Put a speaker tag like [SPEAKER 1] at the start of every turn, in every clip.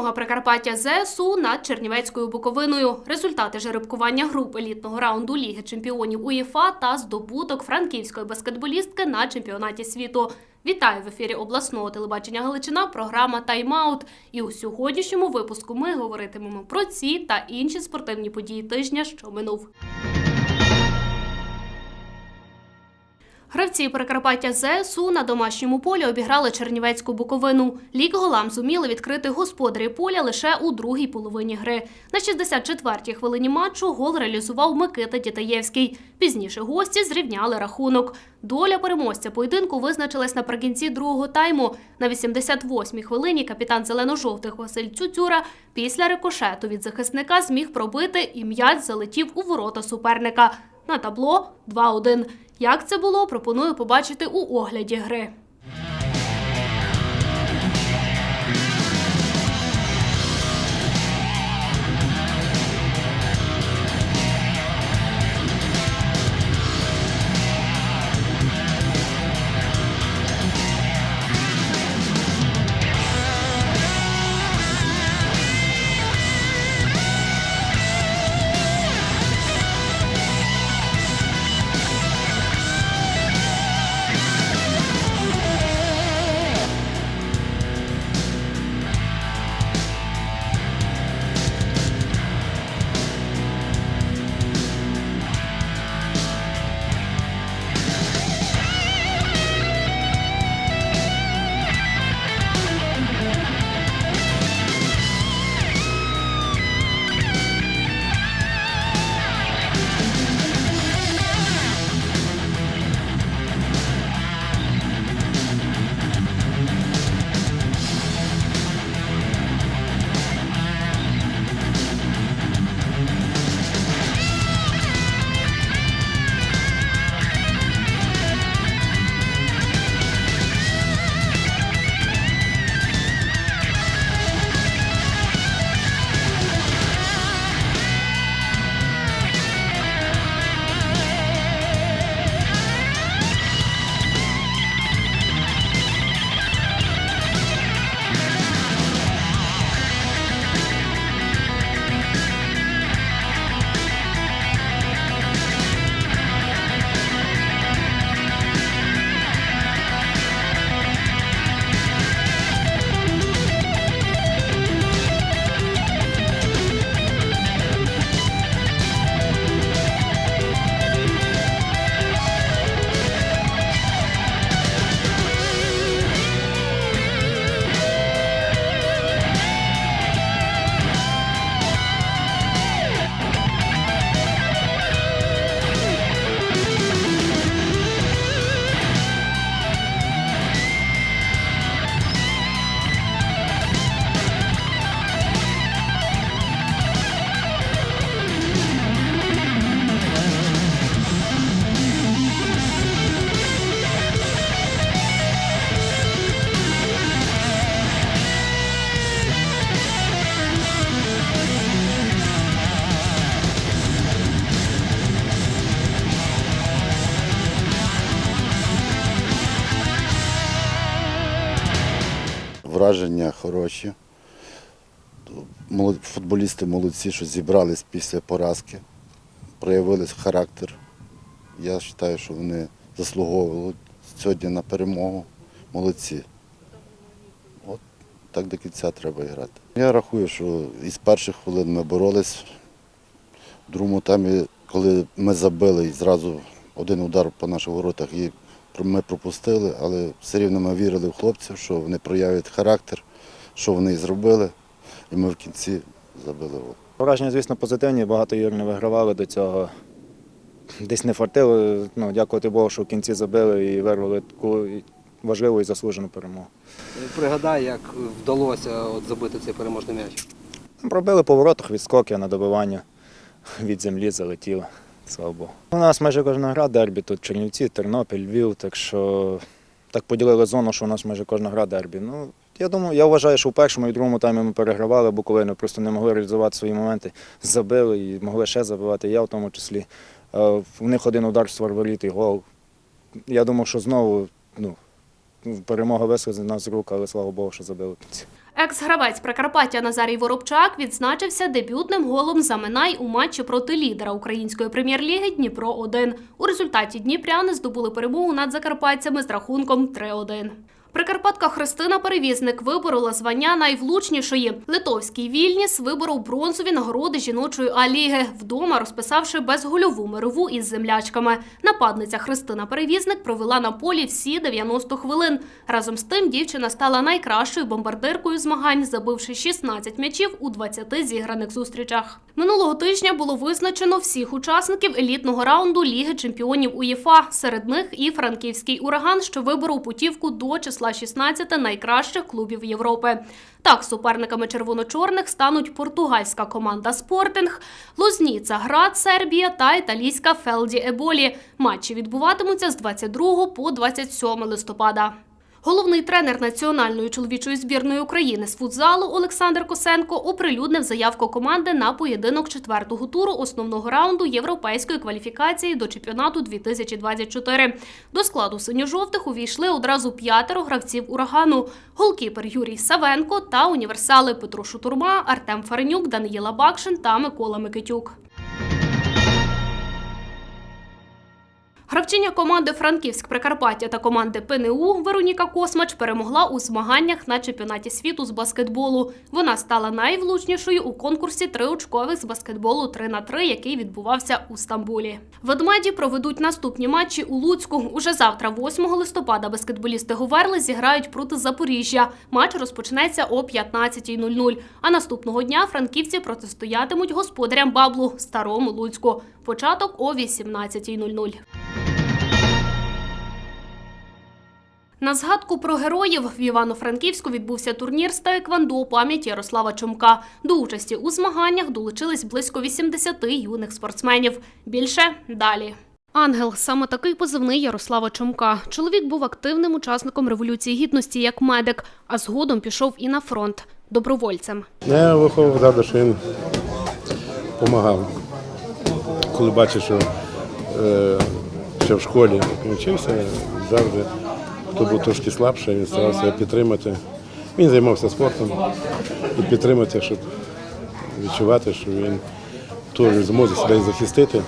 [SPEAKER 1] Перемога Прикарпаття ЗСУ над Чернівецькою Буковиною. Результати жеребкування груп елітного раунду Ліги чемпіонів УЄФА та здобуток франківської баскетболістки на чемпіонаті світу. Вітаю в ефірі обласного телебачення Галичина. Програма Тайм-аут. І у сьогоднішньому випуску ми говоритимемо про ці та інші спортивні події тижня, що минув. Гравці Прикарпаття ЗСУ на домашньому полі обіграли Чернівецьку Буковину. Лік голам зуміли відкрити господарі поля лише у другій половині гри. На 64-й хвилині матчу гол реалізував Микита Дітаєвський. Пізніше гості зрівняли рахунок. Доля переможця поєдинку визначилась наприкінці другого тайму. На 88-й хвилині капітан зелено-жовтих Василь Цюцюра після рикошету від захисника зміг пробити і м'яч залетів у ворота суперника. На табло 2-1. Як це було, пропоную побачити у огляді гри.
[SPEAKER 2] Враження хороші. Футболісти молодці, що зібрались після поразки, проявили характер. Я вважаю, що вони заслуговували сьогодні на перемогу. Молодці. От так до кінця треба грати. Я рахую, що із перших хвилин ми боролись. В другому таймі, коли ми забили і зразу один удар по наших воротах і ми пропустили, але все рівно ми вірили в хлопців, що вони проявлять характер, що вони і зробили. І ми в кінці забили гол.
[SPEAKER 3] Враження, звісно, позитивні, багато ігор не вигравали до цього. Десь не фартило. Ну, дякувати Богу, що в кінці забили і вирвали таку важливу і заслужену перемогу.
[SPEAKER 4] Пригадай, як вдалося от забити цей переможний м'яч.
[SPEAKER 3] Пробили по воротах відскоки на добивання від землі залетіло. Слава Богу. У нас майже кожна гра дербі, тут Чернівці, Тернопіль, Львів, так що так поділили зону, що у нас майже кожна гра дербі. Ну, я думаю, я вважаю, що в першому і другому таймі ми перегравали Буковину, просто не могли реалізувати свої моменти. Забили і могли ще забивати, я в тому числі. Е, В них один удар воріт і гол. Я думав, що знову ну, перемога вислизне нас з рук, але слава Богу, що забили.
[SPEAKER 1] Екс-гравець Прикарпаття Назарій Воробчак відзначився дебютним голом за Минай у матчі проти лідера української прем'єр-ліги Дніпро 1 У результаті дніпряни здобули перемогу над закарпатцями з рахунком 3-1. Прикарпатка Христина Перевізник виборола звання найвлучнішої. Литовський Вільніс виборов бронзові нагороди жіночої А-ліги, вдома розписавши безгольову мирову із землячками. Нападниця Христина Перевізник провела на полі всі 90 хвилин. Разом з тим дівчина стала найкращою бомбардиркою змагань, забивши 16 м'ячів у 20 зіграних зустрічах. Минулого тижня було визначено всіх учасників елітного раунду Ліги чемпіонів УЄФА. Серед них і франківський ураган, що виборов путівку до числа 16 найкращих клубів Європи. Так, суперниками червоно-чорних стануть португальська команда Спортинг, Лозніца Град Сербія та італійська Фелді Еболі. Матчі відбуватимуться з 22 по 27 листопада. Головний тренер національної чоловічої збірної України з футзалу Олександр Косенко оприлюднив заявку команди на поєдинок четвертого туру основного раунду європейської кваліфікації до чемпіонату 2024. До складу синьо-жовтих увійшли одразу п'ятеро гравців урагану: голкіпер Юрій Савенко та універсали Петро Шутурма, Артем Фаренюк, Даниїла Бакшин та Микола Микитюк. Гравчиня команди Франківськ Прикарпаття та команди ПНУ Вероніка Космач перемогла у змаганнях на чемпіонаті світу з баскетболу. Вона стала найвлучнішою у конкурсі триочкових з баскетболу 3 на 3 який відбувався у Стамбулі. Ведмеді проведуть наступні матчі у Луцьку. Уже завтра, 8 листопада, баскетболісти Говерли зіграють проти Запоріжжя. Матч розпочнеться о 15.00. А наступного дня франківці протистоятимуть господарям Баблу Старому Луцьку. Початок о 18.00. На згадку про героїв в Івано-Франківську відбувся турнір з таеквондо пам'яті Ярослава Чумка. До участі у змаганнях долучились близько 80 юних спортсменів. Більше далі. Ангел саме такий позивний Ярослава Чумка. Чоловік був активним учасником революції гідності як медик, а згодом пішов і на фронт добровольцем.
[SPEAKER 5] Я виховував завжди, що він допомагав. Коли бачив, що е, ще в школі вчився, завжди хто був трошки слабший, він старався його підтримати. Він займався спортом і підтримати, щоб відчувати, що він теж зможе себе захистити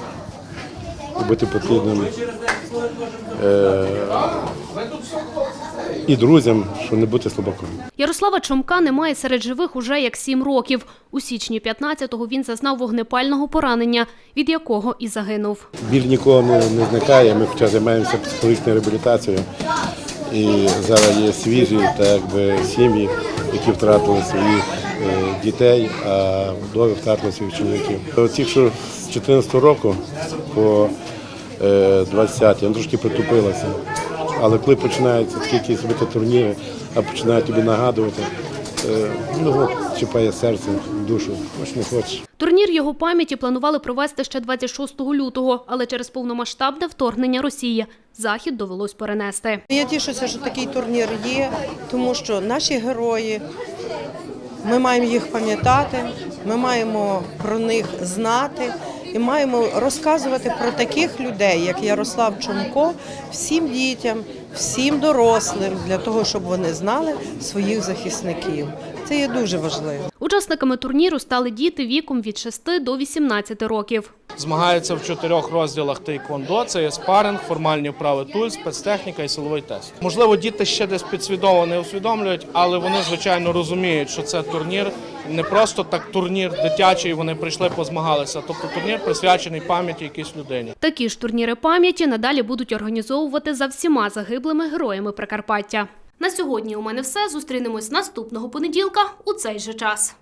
[SPEAKER 5] і бути потрібним е, і друзям, щоб не бути слабаком.
[SPEAKER 1] Ярослава Чумка немає серед живих уже як сім років. У січні 15-го він зазнав вогнепального поранення, від якого і загинув.
[SPEAKER 5] Біль нікого не, не зникає. Ми хоча займаємося психологічною реабілітацією. І зараз є свіжі та якби сім'ї, які втратили своїх е, дітей, а вдові втратили своїх чоловіків. Оці, що з 14 року по е, 20 вони трошки притупилася. Але коли починаються такі якісь турніри, а починають тобі нагадувати, е, ну чіпає серце, душу, хоч не хочеш.
[SPEAKER 1] Турнір його пам'яті планували провести ще 26 лютого, але через повномасштабне вторгнення Росії захід довелось перенести.
[SPEAKER 6] Я тішуся, що такий турнір є, тому що наші герої, ми маємо їх пам'ятати, ми маємо про них знати і маємо розказувати про таких людей, як Ярослав Чумко, всім дітям, всім дорослим, для того, щоб вони знали своїх захисників. Це є дуже важливо.
[SPEAKER 1] Учасниками турніру стали діти віком від 6 до 18 років.
[SPEAKER 7] Змагаються в чотирьох розділах тейквондо. Це є спаринг, формальні вправи туль, спецтехніка і силовий тест. Можливо, діти ще десь підсвідомо не усвідомлюють, але вони звичайно розуміють, що це турнір не просто так турнір дитячий. Вони прийшли, позмагалися. Тобто турнір присвячений пам'яті якійсь людині.
[SPEAKER 1] Такі ж турніри пам'яті надалі будуть організовувати за всіма загиблими героями Прикарпаття. На сьогодні у мене все. Зустрінемось наступного понеділка у цей же час.